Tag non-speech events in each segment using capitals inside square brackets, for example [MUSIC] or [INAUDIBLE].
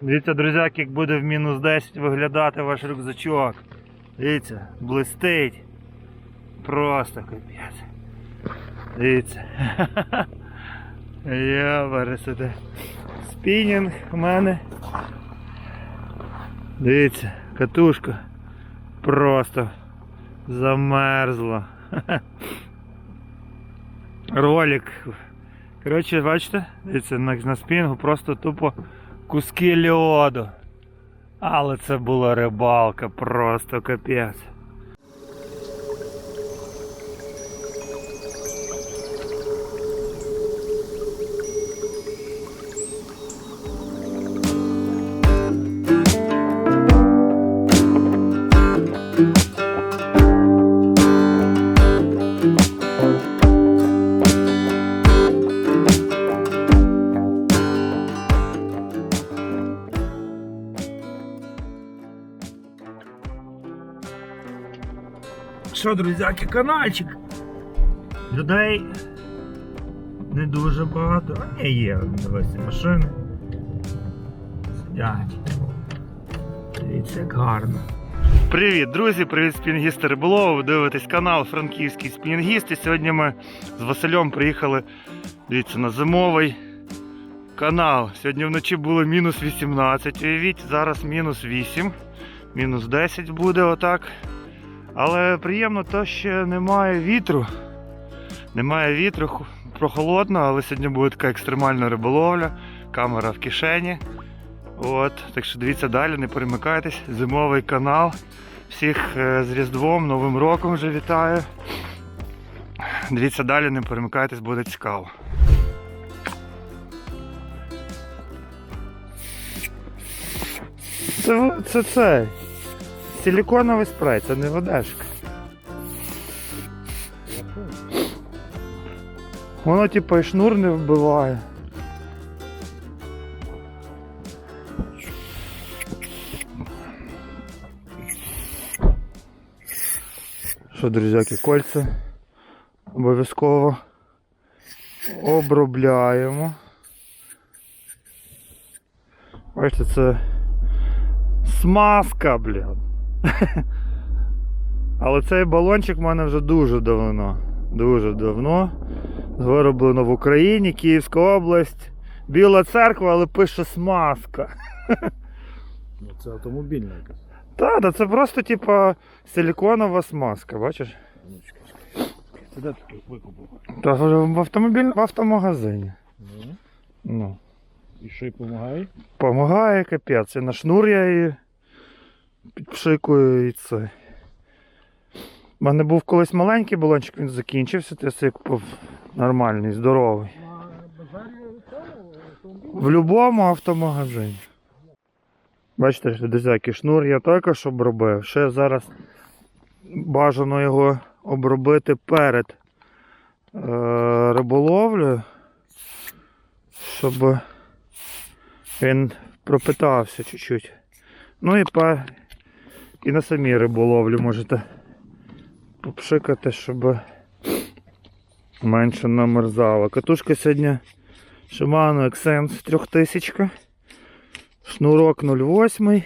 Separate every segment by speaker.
Speaker 1: Дивіться, друзяки, як буде в мінус 10 виглядати ваш рюкзачок. Дивіться, блистить. Просто капець. Дивіться. [LAUGHS] Я пересиде. Спінінг у мене. Дивіться, катушка просто замерзла. [LAUGHS] Ролик. Коротше, бачите, дивіться, на спінгу просто тупо куски льоду. Але це була рибалка, просто капець. Що, друзяки, каналчик? Людей не дуже багато, а ні, є ці машини. Сидять. Дивіться, як гарно. Привіт, друзі! Привіт, спінгісти риболови. Ви дивитесь канал Франківський спінгіст. І сьогодні ми з Василем приїхали, дивіться, на зимовий канал. Сьогодні вночі було мінус 18, уявіть, зараз мінус 8, мінус 10 буде отак. Але приємно то, що немає вітру. Немає вітру, прохолодно, але сьогодні буде така екстремальна риболовля, камера в кишені. От, так що дивіться далі, не перемикайтесь. Зимовий канал. Всіх е, з Різдвом, Новим роком вже вітаю. Дивіться далі, не перемикайтесь, буде цікаво. Це, це це. Силіконовий спрей, це не водешка. Воно типу і шнур не вбиває. Що, друзяки, кольця обов'язково обробляємо. Бачите, це смазка, блін. [LAUGHS] Але цей балончик в мене вже дуже давно. Дуже давно. Вироблено в Україні, Київська область. Біла церква, але пише смазка. [LAUGHS]
Speaker 2: Ну, це автомобільна якась.
Speaker 1: Та, та це просто типа силіконова смазка, бачиш?
Speaker 2: Ну. Це де ти викупив?
Speaker 1: Та в автомобіль в автомагазині.
Speaker 2: Ну.
Speaker 1: Ну.
Speaker 2: І що й допомагає?
Speaker 1: Помагає капець. І на шнур я її підпшикую і. У мене був колись маленький балончик, він закінчився, то я купив нормальний, здоровий. В будь-якому автомагазині. Бачите, що друзяки, шнур я також обробив. Ще зараз бажано його обробити перед е, риболовлею, щоб він пропитався чуть-чуть. Ну і, по, і на самій риболовлі можете попшикати, щоб менше намерзало. Катушка сьогодні Shimano Xense 3000. Шнурок 08.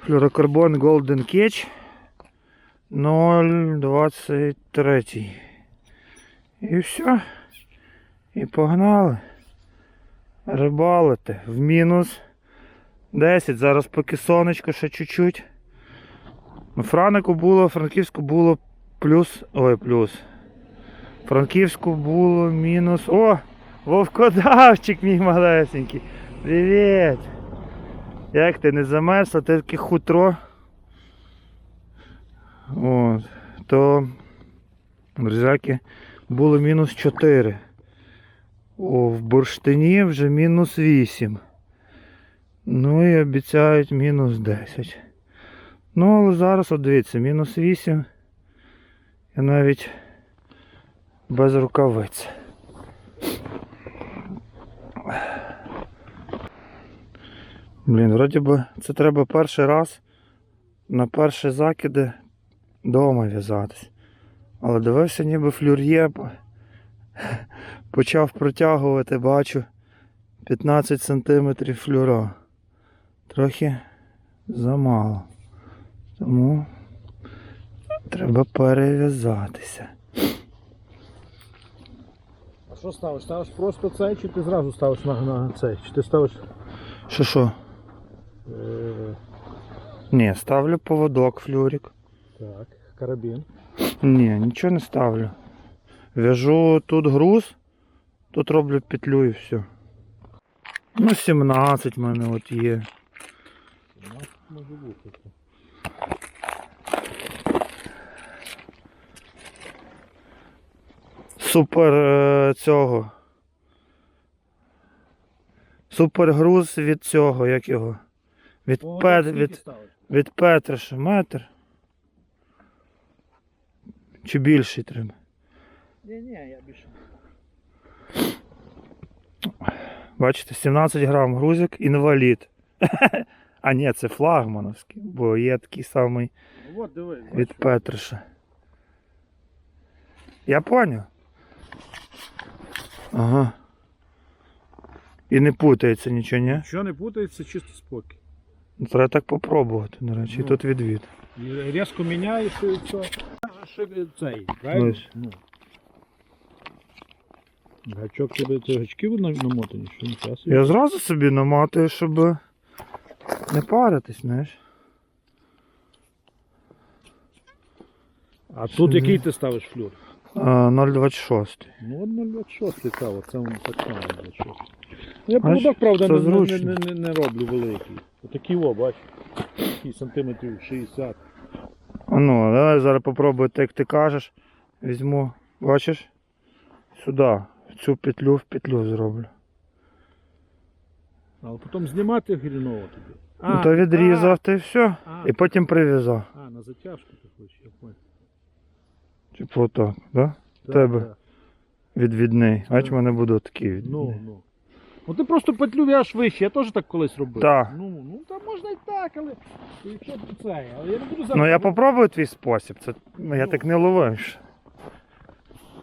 Speaker 1: Флюрокарбон Golden Catch 0,23. І все. І погнали. Рибалити в мінус 10. Зараз поки сонечко ще чуть-чуть. У Франику було, Франківську було плюс. Ой, плюс. Франківську було мінус. О! Вовкодавчик [LAUGHS] мій малесенький. Привіт! Як ти не замерз, а ти таке хутро? От. То, друзяки, було мінус 4. О, в бурштині вже мінус 8. Ну і обіцяють мінус 10. Ну, але зараз, от дивіться, мінус 8. І навіть без рукавиць. Блін, вроді би це треба перший раз на перші закиди вдома в'язатись. Але дивився, ніби флюр'є [LAUGHS] почав протягувати, бачу. 15 см флюро. Трохи замало. Тому треба перев'язатися.
Speaker 2: А що ставиш? Ставиш просто цей, чи ти зразу ставиш на, на цей? Чи ти ставиш.
Speaker 1: Що що?
Speaker 2: Е,
Speaker 1: Ні, ставлю поводок флюрик.
Speaker 2: так, карабін.
Speaker 1: Ні, нічого не ставлю. В'яжу тут груз, тут роблю петлю і все. Ну, 17 в мене от є.
Speaker 2: Може бути.
Speaker 1: Супер е, цього. Супер груз від цього, як його? Від,
Speaker 2: Поводок
Speaker 1: пет, від, від Петриша. Метр. Чи більший треба?
Speaker 2: Ні, ні, я більше.
Speaker 1: Бачите, 17 грам грузик, інвалід. [LAUGHS] А ні, це флагмановський, бо є такий самий
Speaker 2: от дивись.
Speaker 1: від Петриша. Я поняв. Ага. І не путається нічого, ні?
Speaker 2: Що не путається, чисто спокій.
Speaker 1: Ну, Треба так попробувати, до речі, і
Speaker 2: Ну.
Speaker 1: тут відвід.
Speaker 2: І Різко міняєш і все. А ще цей, правильно?
Speaker 1: Ось.
Speaker 2: Ну. Гачок тебе це гачки на- намотані, що нічого собі.
Speaker 1: Я зразу собі наматую, щоб не паритись, знаєш.
Speaker 2: А тут який ти ставиш флюр?
Speaker 1: А, 0,26.
Speaker 2: Ну, от 0,26 цікаво, це воно так само 0,26. Я
Speaker 1: Бачиш,
Speaker 2: поводок, правда,
Speaker 1: це
Speaker 2: не, не,
Speaker 1: зручно.
Speaker 2: не, не, не роблю великий. Отакий о, бач. Такий сантиметрів 60.
Speaker 1: А ну, давай зараз попробую, так як ти кажеш. Візьму, бачиш? Сюди, в цю петлю, в петлю зроблю.
Speaker 2: Але потім знімати хріново тобі.
Speaker 1: ну то відрізав та і все.
Speaker 2: А,
Speaker 1: І потім прив'язав.
Speaker 2: а, на затяжку ти хочеш, я понял.
Speaker 1: Типу отак, да?
Speaker 2: Так,
Speaker 1: Тебе.
Speaker 2: так.
Speaker 1: Відвідний. Бач, в мене буде такий відвідний.
Speaker 2: Ну, ну. Ну ти просто петлю в'яж вище, я теж так колись робив.
Speaker 1: Так.
Speaker 2: Ну, ну там можна і так, але якщо б це, але я не буду зараз.
Speaker 1: Ну я попробую твій спосіб. Це ну, я
Speaker 2: Ну.
Speaker 1: так не ловив. ще.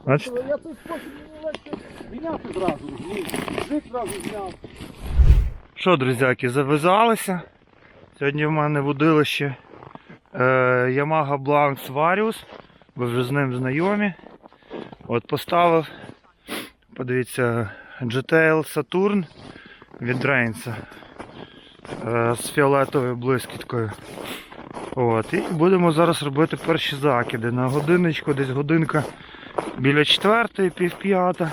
Speaker 2: Я цей спосіб мені легше зняти зразу? Зразу зняв.
Speaker 1: Що, друзяки, зав'язалися. Сьогодні в мене водилище е, Yamaha Blanks Varius. Ви вже з ним знайомі. От поставив, подивіться, GTL Saturn від Рейнса е, з фіолетовою блискіткою. От, і будемо зараз робити перші закиди. На годиночку, десь годинка біля четвертої, пів п'ята.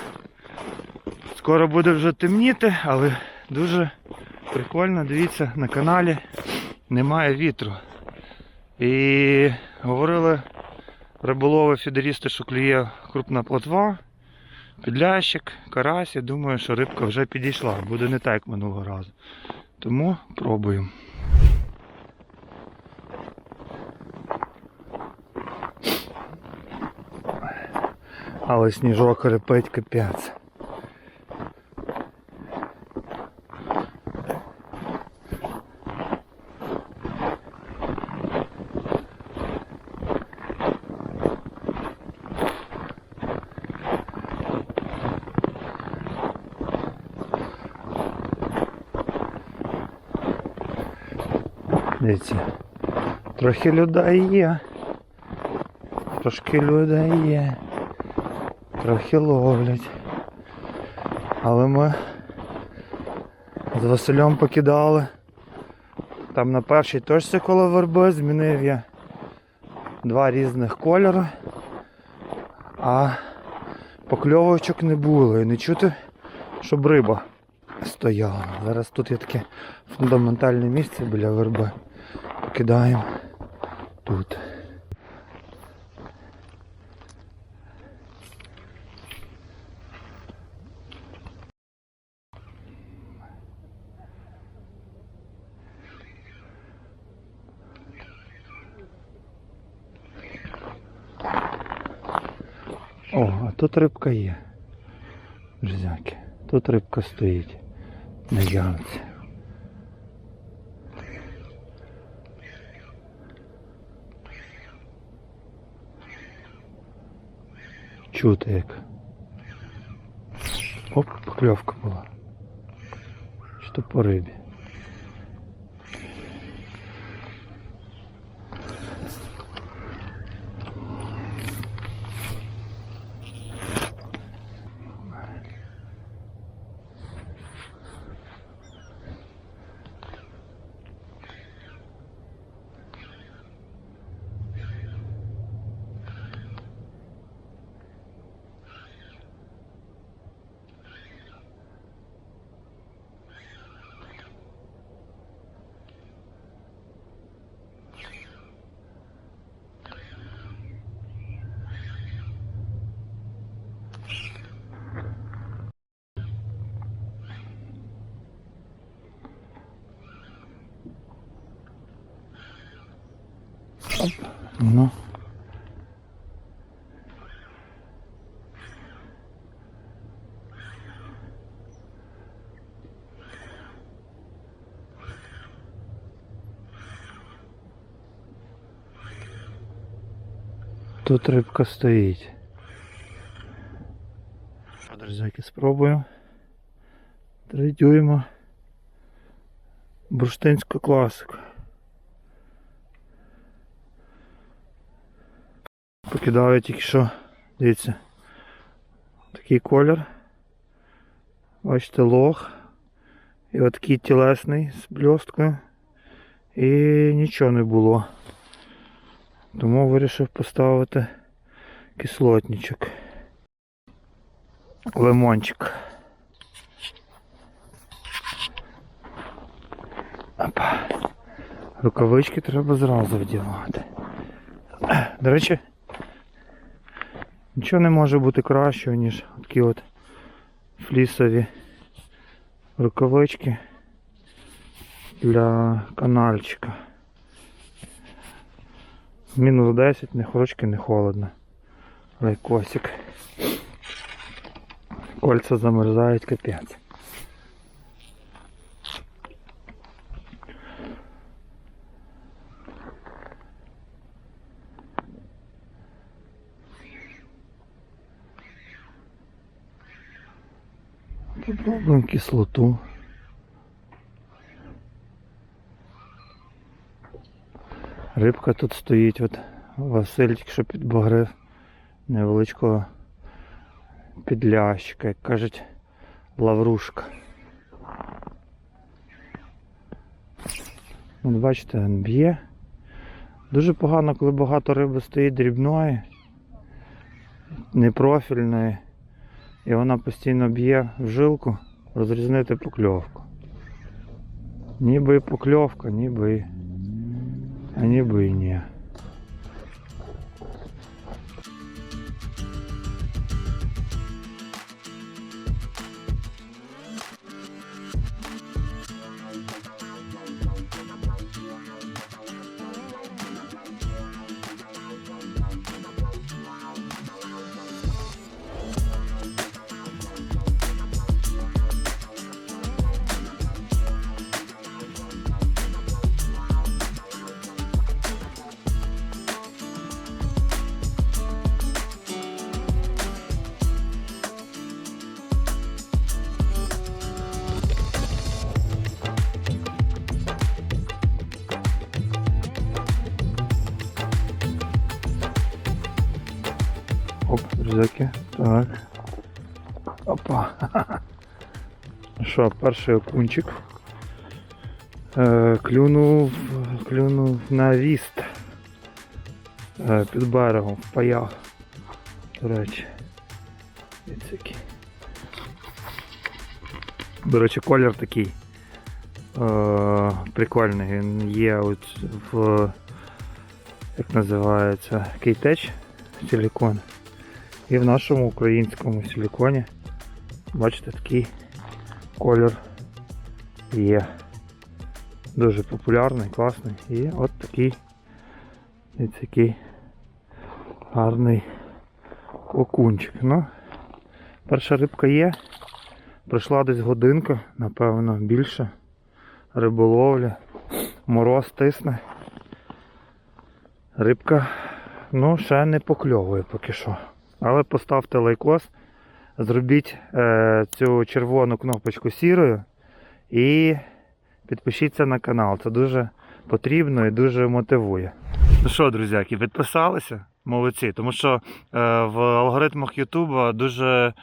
Speaker 1: Скоро буде вже темніти, але дуже прикольно, дивіться, на каналі немає вітру. І говорили риболови фідерісти, що клює крупна плотва, підлящик, карась. Я думаю, що рибка вже підійшла. Буде не так як минулого разу. Тому пробуємо. Але сніжок репить капець. Дивіться, трохи людей є. Трошки людей є. Трохи ловлять. Але ми з Василем покидали. Там на першій точці коло верби змінив я два різних кольори. А покльовочок не було і не чути, щоб риба стояла. Зараз тут є таке фундаментальне місце біля верби. Покидаємо тут. О, а тут рибка є. Друзяки, тут рибка стоїть на ямці. Чути як. Оп, покльовка була. то по рибі. Ну. Тут рибка стоїть. Друзяки, спробую. Три дюйма. Бурштинська класика. Покидаю тільки що. Дивіться. Такий колір. Бачите, лох. І от такий тілесний з бльосткою. І нічого не було. Тому вирішив поставити кислотничок. Лимончик. Опа. Рукавички треба зразу вдягати. До речі, нічого не може бути кращого, ніж такі от флісові рукавички для канальчика. Мінус 10, не хорочки, не холодно. Лайкосик. Кольца замерзають капець. Попробуємо кислоту. Рибка тут стоїть, от Василь що підбагрив невеличкого підлящика, як кажуть, лаврушка. От бачите, він б'є. Дуже погано, коли багато риби стоїть дрібної, непрофільної, і вона постійно б'є в жилку, розрізнити покльовку. Ніби і покльовка, ніби і, а ніби і ні. Друзяки. Так. Опа. [LAUGHS] Що, перший окунчик. Е, клюнув, клюнув на віст. Е, під берегом, в паях. До речі. Дивіться. До речі, колір такий. Е, прикольний. Він є от в як називається кейтеч силікон. І в нашому українському силіконі, бачите, такий колір є. Дуже популярний, класний. І от такий такий гарний окунчик. Ну, перша рибка є. Пройшла десь годинка, напевно, більше. Риболовля. Мороз тисне. Рибка, ну, ще не покльовує поки що. Але поставте лайкос, зробіть е, цю червону кнопочку сірою І підпишіться на канал. Це дуже потрібно і дуже мотивує. Ну що, друзяки, підписалися? Молодці, тому що е, в алгоритмах Ютуба дуже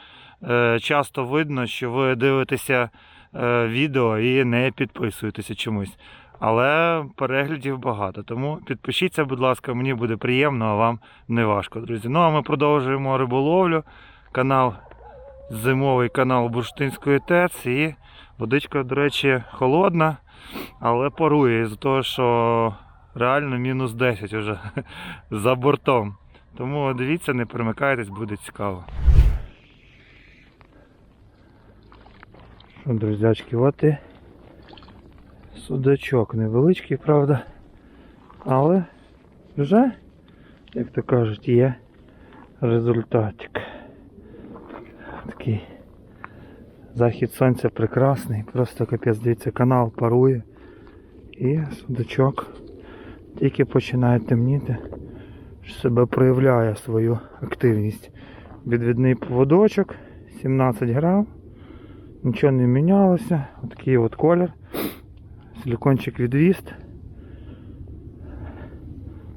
Speaker 1: е, часто видно, що ви дивитеся е, відео і не підписуєтеся чомусь. Але переглядів багато. Тому підпишіться, будь ласка, мені буде приємно, а вам не важко, друзі. Ну а ми продовжуємо риболовлю. Канал зимовий канал Бурштинської ТЕЦ. І водичка, до речі, холодна, але парує з того, що реально мінус 10 вже [LAUGHS] за бортом. Тому дивіться, не перемикайтесь, буде цікаво. Друзячки, от і судачок невеличкий, правда. Але вже, як то кажуть, є результатик. Такий захід сонця прекрасний, просто капець, дивіться, канал парує. І судачок тільки починає темніти, що себе проявляє свою активність. Відвідний поводочок, 17 грам, нічого не мінялося, отакий от колір. Силикончик відвіст.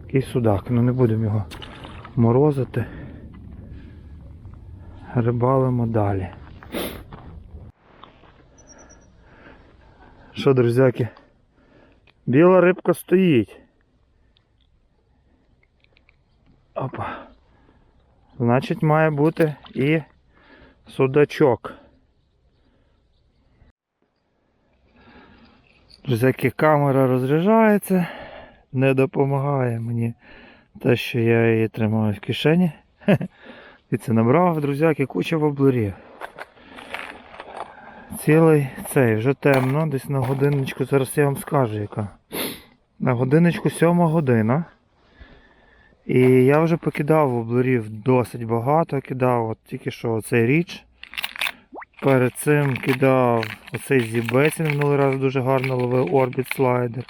Speaker 1: Такий судак, ну не будемо його морозити. Рибалимо далі. Що, друзяки? Біла рибка стоїть. Опа. Значить, має бути і судачок. Друзяки, камера розряджається, не допомагає мені те, що я її тримаю в кишені. [LAUGHS] І це набрав, друзяки, куча воблерів. Цілий цей, вже темно, десь на годиночку, зараз я вам скажу яка. На годиночку сьома година. І я вже покидав воблерів досить багато, кидав от тільки що оцей річ. Перед цим кидав оцей зібець, минулий раз дуже гарно ловив орбіт слайдер.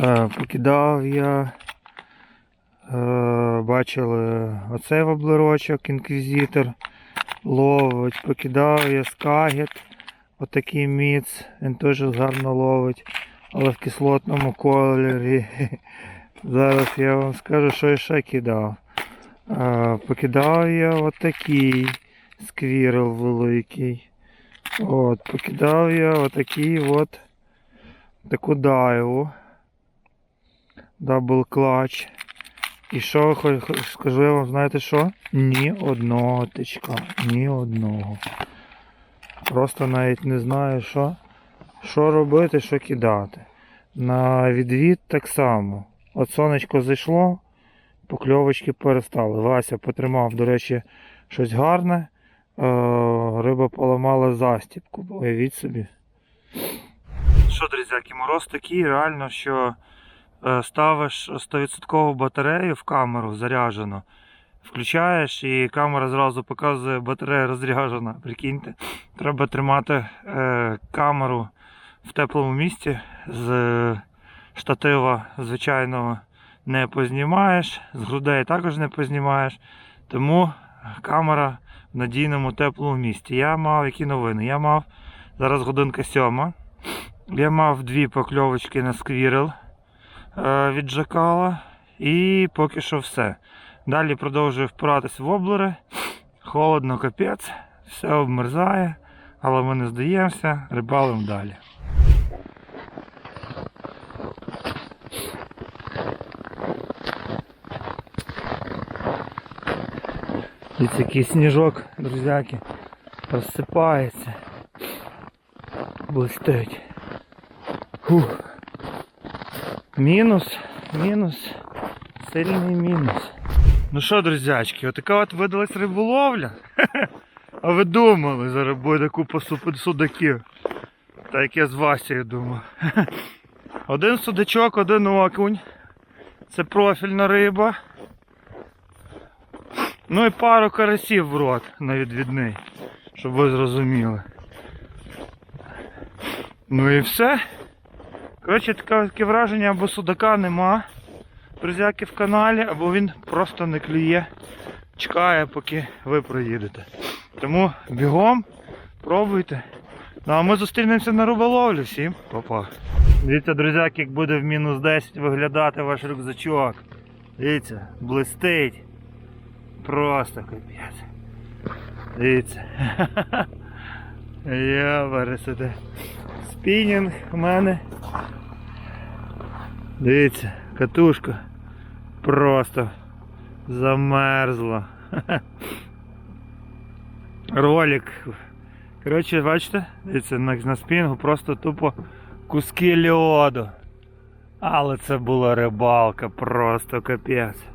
Speaker 1: Е, покидав я. Е, бачили оцей воблерочок, інквізитор ловить. Покидав я скагет, отакий міц, він теж гарно ловить, але в кислотному кольорі. [LAUGHS] Зараз я вам скажу, що я ще кидав. Е, покидав я отакий сквірл великий. От, покидав я отакий от таку дайву. Дабл клач. І що скажу я вам, знаєте що? Ні одного тичка. Ні одного. Просто навіть не знаю, що, що робити, що кидати. На відвід так само. От сонечко зайшло, покльовочки перестали. Вася потримав, до речі, щось гарне. Е, риба поламала застіпку, уявіть собі. Що, друзяки, мороз такий, реально, що е, ставиш 100% батарею в камеру заряджену, включаєш і камера зразу показує батарея розряджена. Прикиньте, треба тримати е, камеру в теплому місці з штатива звичайного не познімаєш, з грудей також не познімаєш. Тому камера надійному теплому місці. Я мав які новини? Я мав зараз годинка сьома. Я мав дві покльовочки на сквірел е, від Джакала. І поки що все. Далі продовжую впиратись в облери. Холодно капець, все обмерзає, але ми не здаємося, рибалимо далі. Який сніжок, друзяки, розсипається. Блистить. Фух. Мінус, мінус, сильний мінус. Ну що, друзячки, отака от видалась риболовля. [LAUGHS] А ви думали, зараз буде купа судаків. Так як я з Васею думав. [LAUGHS] Один судачок, один окунь. Це профільна риба. Ну і пару карасів в рот на відвідний, щоб ви зрозуміли. Ну і все. Коротше, таке, враження, або судака нема, друзяки в каналі, або він просто не клює, чекає, поки ви проїдете. Тому бігом, пробуйте. Ну а ми зустрінемося на риболовлі. Всім па-па. Дивіться, друзяки, як буде в мінус 10 виглядати ваш рюкзачок. Дивіться, блистить. Просто капець. Дивіться. [LAUGHS] Я пересити. Спінінг у мене. Дивіться, катушка просто замерзла. [LAUGHS] Ролик. Коротше, бачите, дивіться, на спінгу просто тупо куски льоду. Але це була рибалка, просто капець.